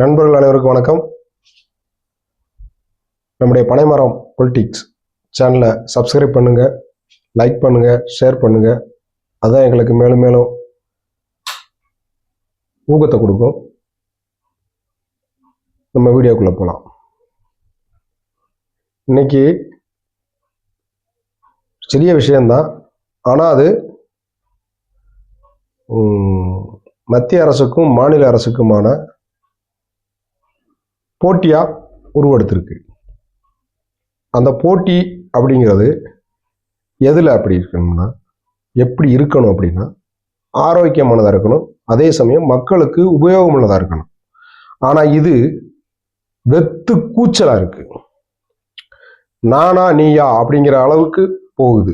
நண்பர்கள் அனைவருக்கும் வணக்கம். நம்முடைய பனைமரம் பொலிட்டிக்ஸ் சேனலை சப்ஸ்கிரைப் பண்ணுங்க லைக் பண்ணுங்கள் ஷேர் பண்ணுங்கள் அதுதான் எங்களுக்கு மேலும் மேலும் ஊக்கத்தை கொடுக்கும். நம்ம வீடியோக்குள்ளே போகலாம் இன்னைக்கு சிறிய விஷயம்தான். ஆனால் அது மத்திய அரசுக்கும் மாநில அரசுக்குமான போட்டியாக உருவெடுத்திருக்கு. அந்த போட்டி அப்படிங்கிறது எதில் அப்படி இருக்கணும்னா எப்படி இருக்கணும் அப்படின்னா ஆரோக்கியமானதாக இருக்கணும். அதே சமயம் மக்களுக்கு உபயோகமுள்ளதாக இருக்கணும். ஆனால் இது வெத்து கூச்சலாக இருக்குது நானா நீயா அப்படிங்கிற அளவுக்கு போகுது.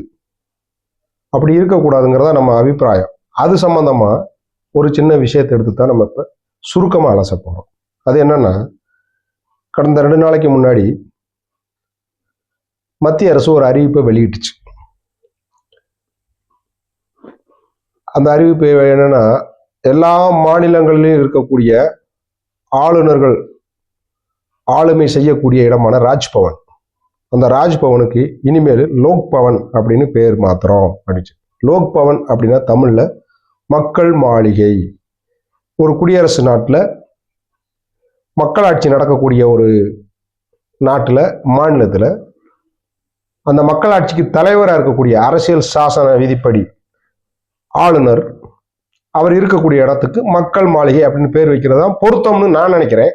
அப்படி இருக்கக்கூடாதுங்கிறதா நம்ம அபிப்பிராயம். அது சம்மந்தமாக ஒரு சின்ன விஷயத்தை எடுத்து தான் நம்ம இப்போ சுருக்கமாக அலச போகிறோம் அது என்னென்னா கடந்த ரெண்டு நாளைக்கு முன்னாடி மத்திய அரசு ஒரு அறிவிப்பை வெளியிட்டுச்சு. அந்த அறிவிப்பு என்னன்னா எல்லா மாநிலங்களிலும் இருக்கக்கூடிய ஆளுநர்கள் ஆளுமை செய்யக்கூடிய இடமான ராஜ்பவன். அந்த ராஜ்பவனுக்கு இனிமேல் லோக் பவன் அப்படின்னு பேர் மாத்திரம் அப்படிச்சு லோக் பவன் அப்படின்னா தமிழ்ல மக்கள் மாளிகை. ஒரு குடியரசு நாட்டில் மக்களாட்சி நடக்கக்கூடிய ஒரு நாட்டில் மாநிலத்தில் அந்த மக்களாட்சிக்கு தலைவராக இருக்கக்கூடிய அரசியல் சாசன விதிப்படி ஆளுநர் அவர் இருக்கக்கூடிய இடத்துக்கு மக்கள் மாளிகை அப்படின்னு பேர் வைக்கிறது தான் பொருத்தம்னு நான் நினைக்கிறேன்.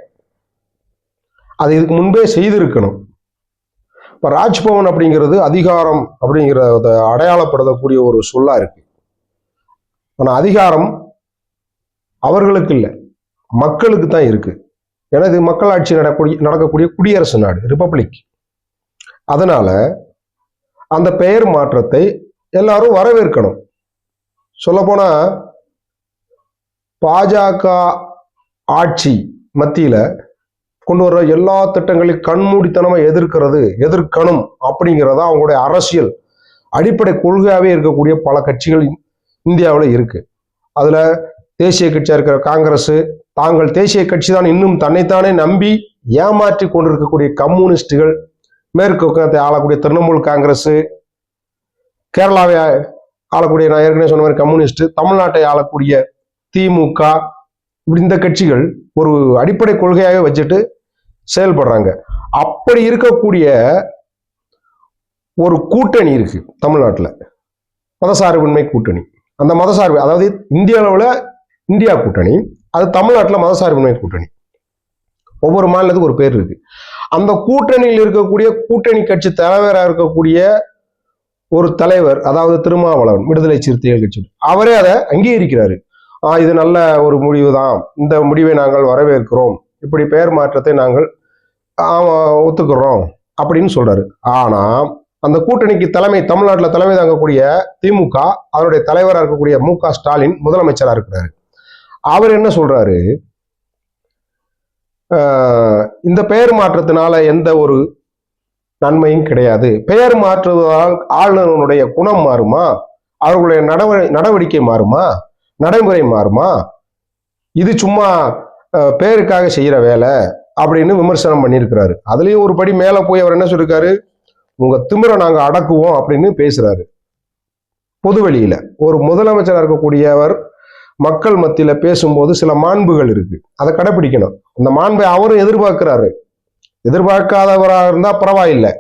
அது இதுக்கு முன்பே செய்திருக்கணும். இப்போ ராஜ்பவன் அப்படிங்கிறது அதிகாரம் அப்படிங்கிறத அடையாளப்படுத்தக்கூடிய ஒரு சொல்லா இருக்கு. ஆனால் அதிகாரம் அவர்களுக்கு இல்லை மக்களுக்கு தான் இருக்கு. ஏன்னா இது மக்களாட்சி நடக்கூடிய நடக்கக்கூடிய குடியரசு நாடு ரிப்பப்ளிக் அதனால அந்த பெயர் மாற்றத்தை எல்லாரும் வரவேற்கணும். சொல்லப்போனா பாஜக ஆட்சி மத்தியில் கொண்டு வர்ற எல்லா திட்டங்களையும் கண்மூடித்தனமாக எதிர்க்கிறது எதிர்க்கணும் அப்படிங்கிறதா அவங்களுடைய அரசியல். அடிப்படை கொள்கையாகவே இருக்கக்கூடிய பல கட்சிகள் இந்தியாவில் இருக்கு. அதில் தேசிய கட்சியாக இருக்கிற காங்கிரஸ் தாங்கள் தேசிய கட்சி தான் இன்னும் தன்னைத்தானே நம்பி ஏமாற்றி கொண்டிருக்கக்கூடிய கம்யூனிஸ்டுகள் மேற்கு வங்கத்தை ஆளக்கூடிய திரிணாமுல் காங்கிரஸ் கேரளாவை ஆளக்கூடிய நான் ஏற்கனவே சொன்ன மாதிரி கம்யூனிஸ்ட் தமிழ்நாட்டை ஆளக்கூடிய திமுக இப்படி இந்த கட்சிகள் ஒரு அடிப்படை கொள்கையாக வச்சுட்டு செயல்படுறாங்க. அப்படி இருக்கக்கூடிய ஒரு கூட்டணி இருக்கு தமிழ்நாட்டில். மதசார்பின்மை கூட்டணி. அந்த மதசார்பு அதாவது இந்திய அளவில் இந்தியா கூட்டணி அது தமிழ்நாட்டில் மதசார்பின்மை கூட்டணி. ஒவ்வொரு மாநிலத்துக்கும் ஒரு பேர் இருக்கு. அந்த கூட்டணியில் இருக்கக்கூடிய கூட்டணி கட்சி தலைவராக இருக்கக்கூடிய ஒரு தலைவர் அதாவது திருமாவளவன் விடுதலை சிறுத்தைகள் கட்சி. அவரே அதை அங்கீகரிக்கிறாரு ஆஹ் இது நல்ல ஒரு முடிவு தான் இந்த முடிவை நாங்கள் வரவேற்கிறோம். இப்படி பெயர் மாற்றத்தை நாங்கள் ஒத்துக்கிறோம் அப்படின்னு சொல்றாரு. ஆனா அந்த கூட்டணிக்கு தலைமை தமிழ்நாட்டில் தலைமை தாங்கக்கூடிய திமுக அதனுடைய தலைவராக இருக்கக்கூடிய மு க ஸ்டாலின் முதலமைச்சராக இருக்கிறாரு. அவர் என்ன சொல்றாரு? ஆஹ் இந்த பெயர் மாற்றத்தினால எந்த ஒரு நன்மையும் கிடையாது. பெயர் மாற்றுவதால் ஆளுநருடைய குணம் மாறுமா? அவர்களுடைய நடவ நடவடிக்கை மாறுமா? நடைமுறை மாறுமா? இது சும்மா பேருக்காக செய்யற வேலை அப்படின்னு விமர்சனம் பண்ணியிருக்கிறாரு. அதுலயும் ஒரு படி மேல போய் அவர் என்ன சொல்லிருக்காரு? உங்க திமிரை நாங்க அடக்குவோம் அப்படின்னு பேசுறாரு. பொதுவெளியில் ஒரு முதலமைச்சராக இருக்கக்கூடியவர் மக்கள் மத்தியில பேசும்போது சில மாண்புகள் இருக்கு. அதை கடைபிடிக்கணும் அந்த மாண்பை அவரும் எதிர்பார்க்கிறாரு. எதிர்பார்க்காதவராக இருந்தா பரவாயில்லை.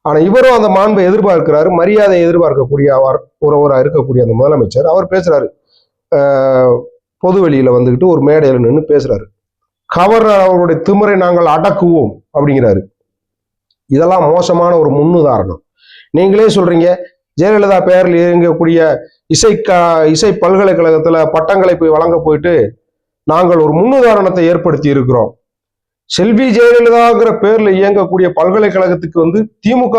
ஆனா இவரும் அந்த மாண்பை எதிர்பார்க்கிறாரு. மரியாதை எதிர்பார்க்கக்கூடிய அவர் ஒருவராக இருக்கக்கூடிய அந்த முதலமைச்சர் அவர் பேசுறாரு. ஆஹ் பொது வெளியில வந்துகிட்டு ஒரு மேடையில் நின்று பேசுறாரு. கவர்னர் அவருடைய திமிரை நாங்கள் அடக்குவோம் அப்படிங்கிறாரு. இதெல்லாம் மோசமான ஒரு முன்னுதாரணம். நீங்களே சொல்றீங்க ஜெயலலிதா பெயரில் இயங்கக்கூடிய இசை இசை பல்கலைக்கழகத்தில் பட்டங்களை போய் வழங்க போயிட்டு நாங்கள் ஒரு முன்னுதாரணத்தை ஏற்படுத்தி இருக்கிறோம். செல்வி ஜெயலலிதாங்கிற பேரில் இயங்கக்கூடிய பல்கலைக்கழகத்துக்கு வந்து திமுக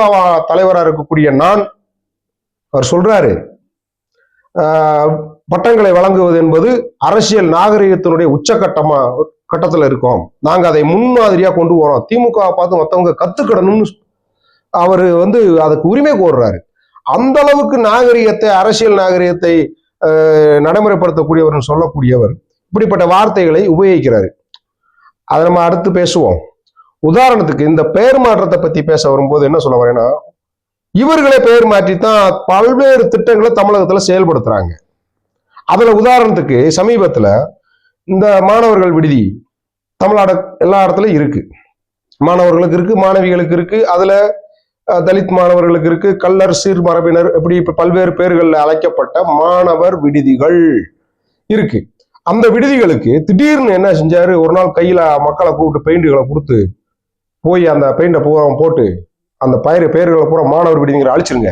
தலைவராக இருக்கக்கூடிய நான் அவர் சொல்றாரு பட்டங்களை வழங்குவது என்பது அரசியல் நாகரிகத்தினுடைய உச்சகட்டமா கட்டத்தில் இருக்கோம். நாங்கள் அதை முன்மாதிரியா கொண்டு வரோம் திமுக பார்த்து மற்றவங்க கத்துக்கிடணும்னு அவர் வந்து அதுக்கு உரிமை கோர்றாரு. அந்த அளவுக்கு நாகரிகத்தை அரசியல் நாகரிகத்தை ஆஹ், நடைமுறைப்படுத்தக்கூடியவர் சொல்லக்கூடியவர் இப்படிப்பட்ட வார்த்தைகளை உபயோகிக்கிறாரு. அதை நம்ம அடுத்து பேசுவோம். உதாரணத்துக்கு இந்த பெயர் மாற்றத்தை பத்தி பேச வரும்போது என்ன சொல்ல வரேன்னா இவர்களே பெயர் மாற்றி தான் பல்வேறு திட்டங்களை தமிழகத்துல செயல்படுத்துறாங்க. அதுல உதாரணத்துக்கு சமீபத்துல இந்த மாணவர்கள் விடுதி தமிழ்நாடு எல்லா இடத்துலயும் இருக்கு. மாணவர்களுக்கு இருக்கு மாணவிகளுக்கு இருக்கு. அதுல தலித் மாணவர்களுக்கு இருக்கு. கல்லர் சீர் மரபினர் இப்படி இப்ப பல்வேறு பேர்களில் அழைக்கப்பட்ட மாணவர் விடுதிகள் இருக்கு. அந்த விடுதிகளுக்கு திடீர்னு என்ன செஞ்சாரு? ஒரு நாள் கையில மக்களை கூப்பிட்டு பெயிண்டுகளை கொடுத்து போய் அந்த பெயிண்டை பூரா போட்டு அந்த பயிர் பெயர்களை பூரா மாணவர் விடுதிங்கிற அழிச்சிருங்க.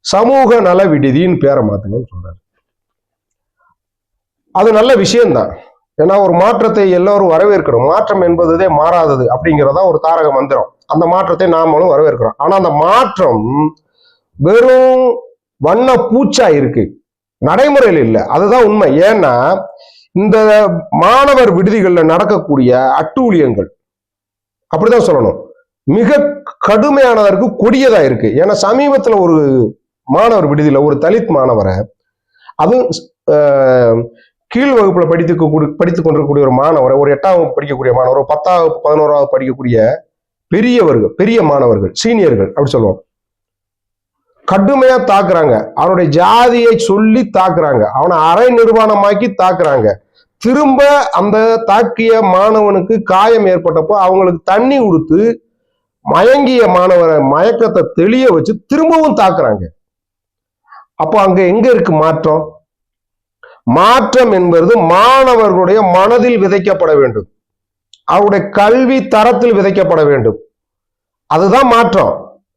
சமூக நல விடுதின்னு பேரை மாத்துங்கன்னு சொல்றாரு. அது நல்ல விஷயம்தான். ஏன்னா ஒரு மாற்றத்தை எல்லோரும் வரவேற்கணும். மாற்றம் என்பதுதே மாறாதது அப்படிங்கிறதா ஒரு தாரக மந்திரம். அந்த மாற்றத்தை நாமளும் வரவேற்கிறோம். ஆனா அந்த மாற்றம் வெறும் வண்ண பூச்சா இருக்கு. நடைமுறையில் இல்லை. அதுதான் உண்மை. ஏன்னா இந்த மாணவர் விடுதிகளில் நடக்கக்கூடிய அட்டூழியங்கள் அப்படிதான் சொல்லணும். மிக கடுமையானதா இருக்கு கொடியதா இருக்கு. ஏன்னா சமீபத்துல ஒரு மாணவர் விடுதியில ஒரு தலித் மாணவரை அதுவும் ஆஹ், கீழ் வகுப்புல படித்து படித்து கொண்டிருக்கக்கூடிய ஒரு மாணவரை ஒரு எட்டாம் வகுப்பு படிக்கக்கூடிய மாணவர் ஒரு பத்தாவது பதினோராவது படிக்கக்கூடிய பெரியவர்கள் பெரிய மாணவர்கள் சீனியர்கள் அப்படி சொல்லுவோம் கடுமையா தாக்குறாங்க. அவனுடைய ஜாதியை சொல்லி தாக்குறாங்க. அவனை அரை நிர்வாணமாக்கி தாக்குறாங்க. திரும்ப அந்த தாக்கிய மாணவனுக்கு காயம் ஏற்பட்டப்போ அவங்களுக்கு தண்ணி கொடுத்து மயங்கிய மாணவரை மயக்கத்தை தெளிய வச்சு திரும்பவும் தாக்குறாங்க. அப்போ அங்க எங்க இருக்கு மாற்றம்? மாற்றம் என்பது மாணவர்களுடைய மனதில் விதைக்கப்பட வேண்டும். அவருடைய கல்வி தரத்தில் விதைக்கப்பட வேண்டும். அதுதான் மாற்றம்.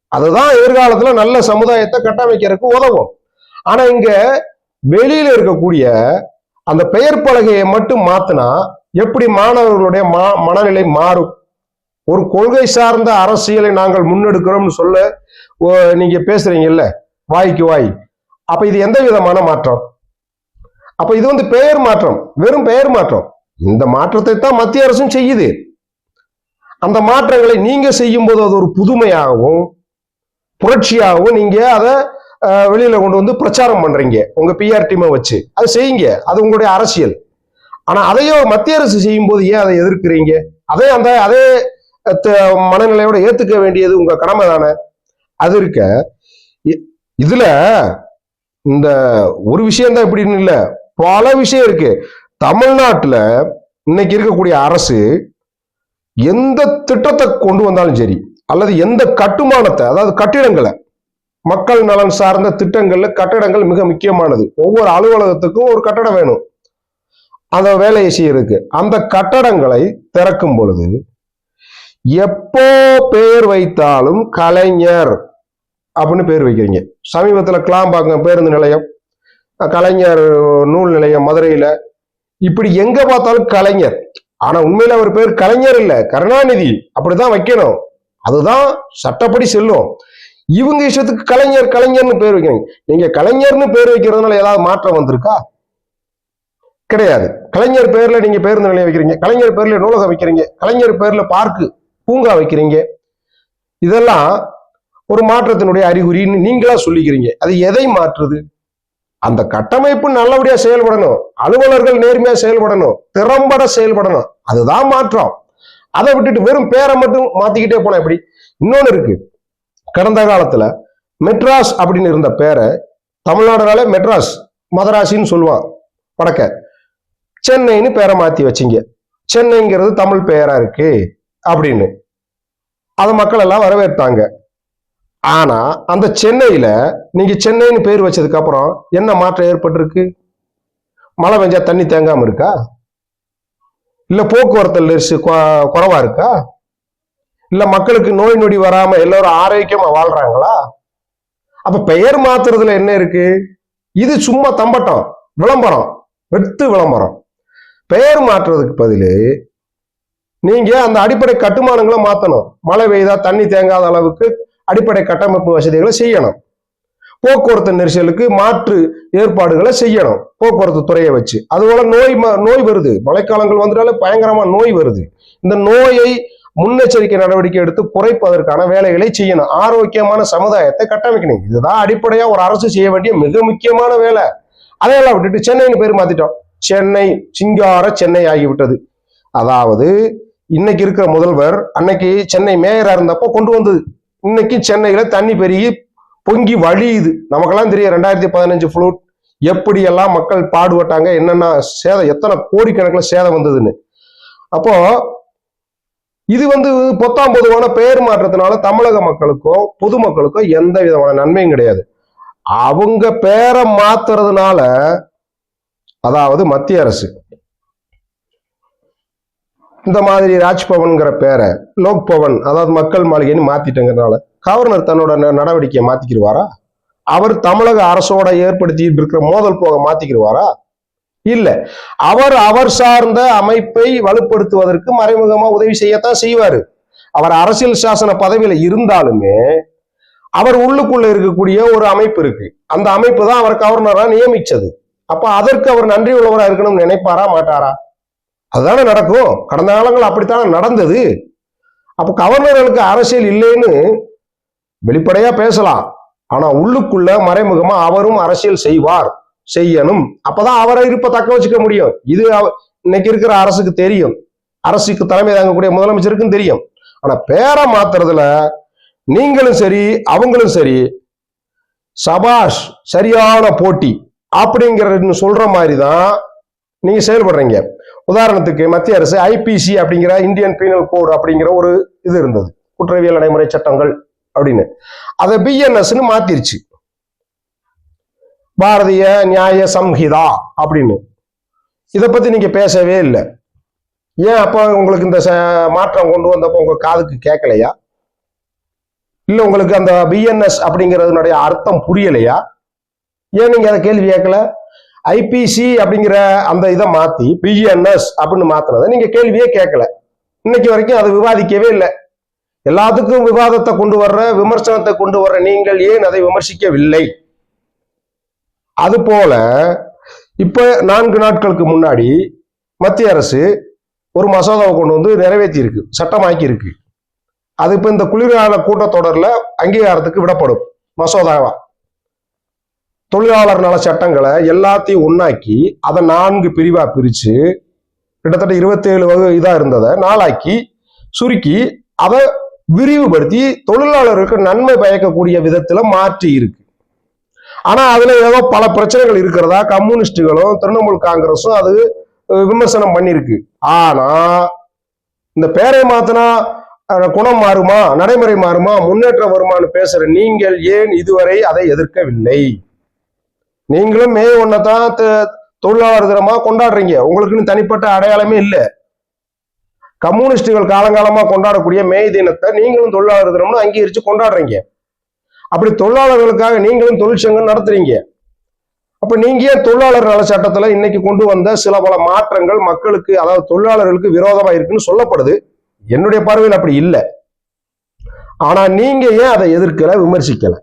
அதுதான் எதிர்காலத்துல நல்ல சமுதாயத்தை கட்டமைக்கிறதுக்கு உதவும். ஆனா இங்க வெளியில இருக்கக்கூடிய அந்த பெயர் பலகையை மட்டும் மாத்தினா எப்படி மாணவர்களுடைய மா மனநிலை மாறும்? ஒரு கொள்கை சார்ந்த அரசியலை நாங்கள் முன்னெடுக்கிறோம்னு சொல்ல ஓ, நீங்க பேசுறீங்கல்ல? வாய்க்கு வாய். அப்ப இது எந்த விதமான மாற்றம்? அப்ப இது வந்து பெயர் மாற்றம் வெறும் பெயர் மாற்றம். இந்த மாற்றத்தை தான் மத்திய அரசும் செய்யுது. அந்த மாற்றங்களை நீங்க செய்யும் போது அது ஒரு புதுமையாகவும் புரட்சியாகவும் நீங்க அதை வெளியில கொண்டு வந்து பிரச்சாரம் பண்றீங்க. உங்க பிஆர் டீமை வச்சு. அது செய்யுங்க. அது உங்களுடைய அரசியல். ஆனா அதையோ மத்திய அரசு செய்யும் போது ஏன் அதை எதிர்க்கிறீங்க? அதே அந்த அதே த- மனநிலையோட ஏத்துக்க வேண்டியது உங்க கடமை தானே? அது இருக்க இதுல இந்த ஒரு விஷயம் தான் இப்படின்னு இல்லை. பல விஷயம் இருக்கு. தமிழ்நாட்டுல இன்னைக்கு இருக்கக்கூடிய அரசு எந்த திட்டத்தை கொண்டு வந்தாலும் சரி அல்லது எந்த கட்டுமானத்தை அதாவது கட்டிடங்களை மக்கள் நலன் சார்ந்த திட்டங்கள்ல கட்டடங்கள் மிக முக்கியமானது. ஒவ்வொரு அலுவலகத்துக்கும் ஒரு கட்டடம் வேணும். அந்த வேலையை செய்யறதுக்கு. அந்த கட்டடங்களை திறக்கும் பொழுது எப்போ பேர் வைத்தாலும் கலைஞர் அப்படின்னு பேர் வைக்கிறீங்க. சமீபத்தில் கிளாம்பாக்கம் பேருந்து நிலையம் கலைஞர் நூல் நிலையம் மதுரையில. இப்படி எங்க பார்த்தாலும் கலைஞர். ஆனா உண்மையில அவர் பேர் கலைஞர் இல்ல கருணாநிதி. அப்படிதான் வைக்கணும். அதுதான் சட்டப்படி செல்லும். இவங்க இஷ்டத்துக்கு கலைஞர் கலைஞர்னு பேர் வைக்கிறீங்க நீங்க கலைஞர்னு பேர் வைக்கிறதுனால ஏதாவது மாற்றம் வந்திருக்கா? கிடையாது. கலைஞர் பேர்ல நீங்க பேருந்து நிலையம் வைக்கிறீங்க. கலைஞர் பேர்ல நூலகம் வைக்கிறீங்க. கலைஞர் பேர்ல பார்க்கு பூங்கா வைக்கிறீங்க. இதெல்லாம் ஒரு மாற்றத்தினுடைய அறிகுறின்னு நீங்களா சொல்லிக்கிறீங்க. அது எதை மாற்றுது? அந்த கட்டமைப்பு நல்லபடியா செயல்படணும். அலுவலர்கள் நேர்மையா செயல்படணும். திறம்பட செயல்படணும். அதுதான் மாற்றம். அதை விட்டுட்டு வெறும் பேரை மட்டும் மாத்திக்கிட்டே போனா எப்படி? இன்னொன்னு இருக்கு. கடந்த காலத்துல மெட்ராஸ் அப்படின்னு இருந்த பேரை தமிழ்நாடுனாலே மெட்ராஸ் மதராசின்னு சொல்லுவான். வடக்க. சென்னைன்னு பேரை மாத்தி வச்சிங்க. சென்னைங்கிறது தமிழ் பெயரா இருக்கு அப்படின்னு. அதை மக்கள் எல்லாம் வரவேற்றாங்க. ஆனா அந்த சென்னையில நீங்க சென்னைன்னு பேர் வச்சதுக்கு அப்புறம் என்ன மாற்றம் ஏற்பட்டிருக்கு? மழை பெஞ்சா தண்ணி தேங்காம இருக்கா? இல்ல போக்குவரத்து நெரிசு கொ- குறைவா இருக்கா? இல்ல மக்களுக்கு நோய் நொடி வராம எல்லாரும் ஆரோக்கியமா வாழ்றாங்களா? அப்ப பெயர் மாத்துறதுல என்ன இருக்கு? இது சும்மா தம்பட்டம் விளம்பரம் வெட்டு விளம்பரம். பெயர் மாற்றுறதுக்கு பதிலு நீங்க அந்த அடிப்படை கட்டுமானங்களை மாத்தணும். மழை பெய்தா தண்ணி தேங்காத அளவுக்கு அடிப்படை கட்டமைப்பு வசதிகளை செய்யணும். போக்குவரத்து நெரிசலுக்கு மாற்று ஏற்பாடுகளை செய்யணும். போக்குவரத்து துறையை வச்சு. அதுபோல நோய் ம- நோய் வருது. மழைக்காலங்கள் வந்துட்டாலே பயங்கரமா நோய் வருது. இந்த நோயை முன்னெச்சரிக்கை நடவடிக்கை எடுத்து குறைப்பதற்கான வேலைகளை செய்யணும். ஆரோக்கியமான சமுதாயத்தை கட்டமைக்கணும். இதுதான் அடிப்படையா ஒரு அரசு செய்ய வேண்டிய மிக முக்கியமான வேலை. அதையெல்லாம் விட்டுட்டு சென்னைன்னு பேர் மாத்திட்டோம். சென்னை சிங்கார சென்னை ஆகிவிட்டது. அதாவது இன்னைக்கு இருக்கிற முதல்வர் அன்னைக்கு சென்னை மேயரா இருந்தப்போ கொண்டு வந்தது. இன்னைக்கு சென்னையில தண்ணி பெருகி பொங்கி வழியுது. நமக்கெல்லாம் தெரியும் ரெண்டாயிரத்தி பதினஞ்சு ஃப்ளூட் எப்படியெல்லாம் மக்கள் பாடுபட்டாங்க என்னென்ன சேதம் எத்தனை கோடிக்கணக்கில் சேதம் வந்ததுன்னு. அப்போ இது வந்து பொத்தாம் பொதுவான பெயர் மாற்றத்தினால தமிழக மக்களுக்கோ பொதுமக்களுக்கோ எந்த விதமான நன்மையும் கிடையாது. அவங்க பேரை மாத்துறதுனால அதாவது மத்திய அரசு இந்த மாதிரி ராஜ்பவன்கிற பேரை லோக் பவன் அதாவது மக்கள் மாளிகைன்னு மாத்திட்டங்கிறதுனால கவர்னர் தன்னோட நடவடிக்கையை மாத்திக்கிடுவாரா? அவர் தமிழக அரசோட ஏற்படுத்திட்டு இருக்கிற மோதல் போக மாத்திக்கிடுவாரா? இல்ல. அவர் அவர் சார்ந்த அமைப்பை வலுப்படுத்துவதற்கு மறைமுகமா உதவி செய்யத்தான் செய்வாரு. அவர் அரசியல் சாசன பதவியில இருந்தாலுமே அவர் உள்ளுக்குள்ள இருக்கக்கூடிய ஒரு அமைப்பு இருக்கு. அந்த அமைப்பு தான் அவர் கவர்னரா நியமிச்சது. அப்ப அதற்கு அவர் நன்றி உள்ளவரா இருக்கணும்னு நினைப்பாரா மாட்டாரா? அதுதானே நடக்கும். கடந்த காலங்கள் அப்படித்தானே நடந்தது. அப்ப கவர்னர்களுக்கு அரசியல் இல்லைன்னு வெளிப்படையா பேசலாம். ஆனா உள்ளுக்குள்ள மறைமுகமா அவரும் அரசியல் செய்வார். செய்யணும். அப்பதான் அவரை இருப்ப தக்க வச்சுக்க முடியும். இது அவ- இன்னைக்கு இருக்கிற அரசுக்கு தெரியும். அரசுக்கு தலைமை தாங்கக்கூடிய முதலமைச்சருக்கும் தெரியும். ஆனா பேரை மாத்துறதுல நீங்களும் சரி அவங்களும் சரி சபாஷ் சரியான போட்டி அப்படிங்கிறது சொல்ற மாதிரி தான் நீங்க செயல்படுறீங்க. உதாரணத்துக்கு மத்திய அரசு ஐபிசி அப்படிங்கிற இந்தியன் பீனல் கோடு அப்படிங்கிற ஒரு இது இருந்தது. குற்றவியல் நடைமுறை சட்டங்கள் அப்படின்னு. அதை பிஎன்எஸ்ன்னு மாத்திருச்சு. பாரதிய நியாய சம்ஹிதா அப்படின்னு. இதை பத்தி நீங்க பேசவே இல்லை. ஏன் அப்போ உங்களுக்கு இந்த மாற்றம் கொண்டு வந்தப்போ உங்க காதுக்கு கேட்கலையா இல்ல உங்களுக்கு அந்த பிஎன்எஸ் அப்படிங்கிறதுனுடைய அர்த்தம் புரியலையா? ஏன் நீங்க அதை கேள்வி கேட்கல? ஐபிசி அப்படிங்கிற அந்த இதை மாத்தி பிஜிஎன்எஸ் அப்படின்னு மாத்தினதை நீங்க கேள்வியே கேட்கல. இன்னைக்கு வரைக்கும் அதை விவாதிக்கவே இல்லை. எல்லாத்துக்கும் விவாதத்தை கொண்டு வர்ற விமர்சனத்தை கொண்டு வர்ற நீங்கள் ஏன் அதை விமர்சிக்கவில்லை? அது போல இப்ப நான்கு நாட்களுக்கு முன்னாடி மத்திய அரசு ஒரு மசோதாவை கொண்டு வந்து நிறைவேற்றி இருக்கு சட்டமாக்கி இருக்கு அது இப்ப இந்த குளிர்கால கூட்டத்தொடர்ல அங்கீகாரத்துக்கு விடப்படும் மசோதாவா. தொழிலாளர் நல சட்டங்களை எல்லாத்தையும் ஒண்ணாக்கி அதை நான்கு பிரிவா பிரிச்சு கிட்டத்தட்ட இருபத்தேழு வகு இதா இருந்ததை நாளாக்கி சுருக்கி அதை விரிவுபடுத்தி தொழிலாளருக்கு நன்மை பயக்கக்கூடிய விதத்துல மாற்றி இருக்கு. ஆனா அதுல ஏதோ பல பிரச்சனைகள் இருக்கிறதா? கம்யூனிஸ்டுகளும் திரிணாமுல் காங்கிரஸும் அது விமர்சனம் பண்ணிருக்கு. ஆனா இந்த பேரை மாத்தினா குணம் மாறுமா? நடைமுறை மாறுமா? முன்னேற்றம் வருமான்னு பேசுற நீங்கள் ஏன் இதுவரை அதை எதிர்க்கவில்லை? நீங்களும் மே ஒன்னதான் தொழிலாளர் தினமா கொண்டாடுறீங்க. உங்களுக்குன்னு தனிப்பட்ட அடையாளமே இல்லை. கம்யூனிஸ்டுகள் காலங்காலமா கொண்டாடக்கூடிய மே தினத்தை நீங்களும் தொழிலாளர் தினம்னு அங்கீகரிச்சு கொண்டாடுறீங்க. அப்படி தொழிலாளர்களுக்காக நீங்களும் தொழிற்சங்கம் நடத்துறீங்க. அப்ப நீங்க ஏன் தொழிலாளர் நல சட்டத்துல இன்னைக்கு கொண்டு வந்த சில பல மாற்றங்கள் மக்களுக்கு அதாவது தொழிலாளர்களுக்கு விரோதமா இருக்குன்னு சொல்லப்படுது. என்னுடைய பார்வையில் அப்படி இல்லை. ஆனா நீங்க ஏன் அதை எதிர்க்கல விமர்சிக்கல?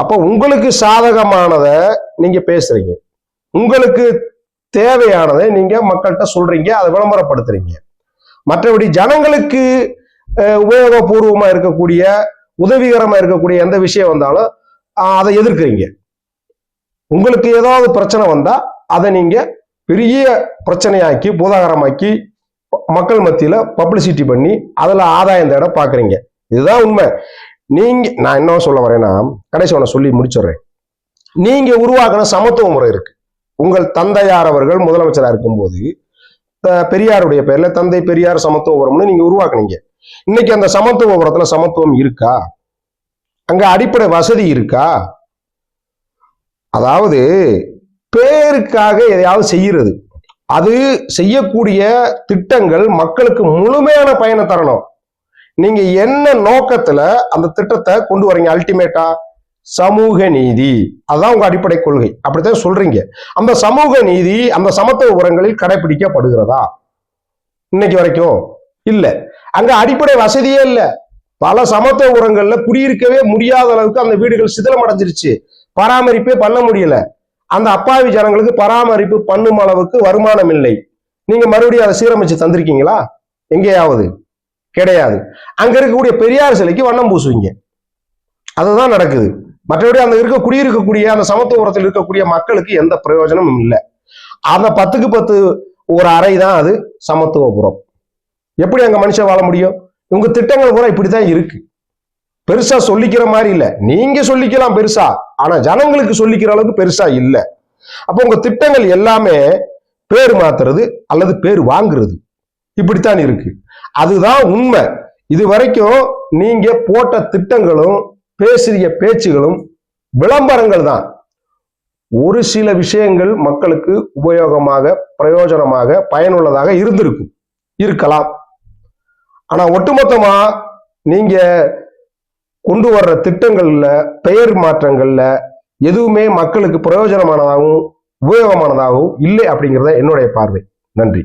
அப்போ உங்களுக்கு சாதகமானதை நீங்க பேசுறீங்க. உங்களுக்கு தேவையானதை நீங்க மக்கள்கிட்ட சொல்றீங்க அதை விளம்பரப்படுத்துறீங்க. மற்றபடி ஜனங்களுக்கு உபயோகபூர்வமாக உபயோகபூர்வமா இருக்கக்கூடிய உதவிகரமா இருக்கக்கூடிய எந்த விஷயம் வந்தாலும் அதை எதிர்க்கிறீங்க. உங்களுக்கு ஏதாவது பிரச்சனை வந்தா அதை நீங்க பெரிய பிரச்சனையாக்கி பூதாகரமாக்கி மக்கள் மத்தியில பப்ளிசிட்டி பண்ணி அதுல ஆதாயம் தேட பாக்குறீங்க. இதுதான் உண்மை. நீங்க நான் என்ன சொல்ல வரேன்னா கடைசி ஒன்று சொல்லி முடிச்சிடுறேன். நீங்க உருவாக்கின சமத்துவ முறை இருக்கு. உங்கள் தந்தையார் அவர்கள் முதலமைச்சராக இருக்கும்போது பெரியாருடைய பேர்ல தந்தை பெரியார் சமத்துவபுரம்னு நீங்க உருவாக்குனீங்க. இன்னைக்கு அந்த சமத்துவபுரத்துல சமத்துவம் இருக்கா? அங்க அடிப்படை வசதி இருக்கா? அதாவது பேருக்காக எதையாவது செய்யறது. அது செய்யக்கூடிய திட்டங்கள் மக்களுக்கு முழுமையான பயனை தரணும். நீங்க என்ன நோக்கத்துல அந்த திட்டத்தை கொண்டு வரீங்க அல்டிமேட்டா சமூக நீதி. அதுதான் உங்க அடிப்படை கொள்கை. அப்படித்தான் சொல்றீங்க. அந்த சமூக நீதி அந்த சமத்துவ உரங்களில் கடைபிடிக்கப்படுகிறதா? இன்னைக்கு வரைக்கும் இல்ல. அங்க அடிப்படை வசதியே இல்ல. பல சமத்துவ உரங்கள்ல குடியிருக்கவே முடியாத அளவுக்கு அந்த வீடுகள் சிதிலம் அடைஞ்சிருச்சு பராமரிப்பே பண்ண முடியல. அந்த அப்பாவி ஜனங்களுக்கு பராமரிப்பு பண்ணும் அளவுக்கு வருமானம் இல்லை. நீங்க மறுபடியும் அதை சீரமைச்சு தந்திருக்கீங்களா? எங்கேயாவது? கிடையாது. அங்க இருக்கக்கூடிய பெரியார் சிலைக்கு வண்ணம் பூசுவீங்க. அதுதான் நடக்குது. மற்றபடி அந்த இருக்க குடியிருக்கக்கூடிய அந்த சமத்துவபுரத்தில் இருக்கக்கூடிய மக்களுக்கு எந்த பிரயோஜனமும் இல்லை. அந்த பத்துக்கு பத்து ஒரு அறை தான் அது சமத்துவபுரம். எப்படி அங்க மனுஷன் வாழ முடியும்? உங்க திட்டங்கள் கூட இப்படித்தான் இருக்கு. பெருசா சொல்லிக்கிற மாதிரி இல்ல. நீங்க சொல்லிக்கலாம் பெருசா. ஆனா ஜனங்களுக்கு சொல்லிக்கிற அளவுக்கு பெருசா இல்ல. அப்போ உங்க திட்டங்கள் எல்லாமே பேர் மாத்துறது அல்லது பேர் வாங்குறது. இப்படித்தான் இருக்கு. அதுதான் உண்மை. இது வரைக்கும் நீங்க போட்ட திட்டங்களும் பேசிய பேச்சுகளும் விளம்பரங்கள் தான். ஒரு சில விஷயங்கள் மக்களுக்கு உபயோகமாக பிரயோஜனமாக பயனுள்ளதாக இருந்திருக்கும். இருக்கலாம். ஆனா ஒட்டுமொத்தமா நீங்க கொண்டு வர்ற திட்டங்கள்ல பெயர் மாற்றங்கள்ல எதுவுமே மக்களுக்கு பிரயோஜனமானதாகவும் உபயோகமானதாகவும் இல்லை அப்படிங்கிறத என்னுடைய பார்வை. நன்றி.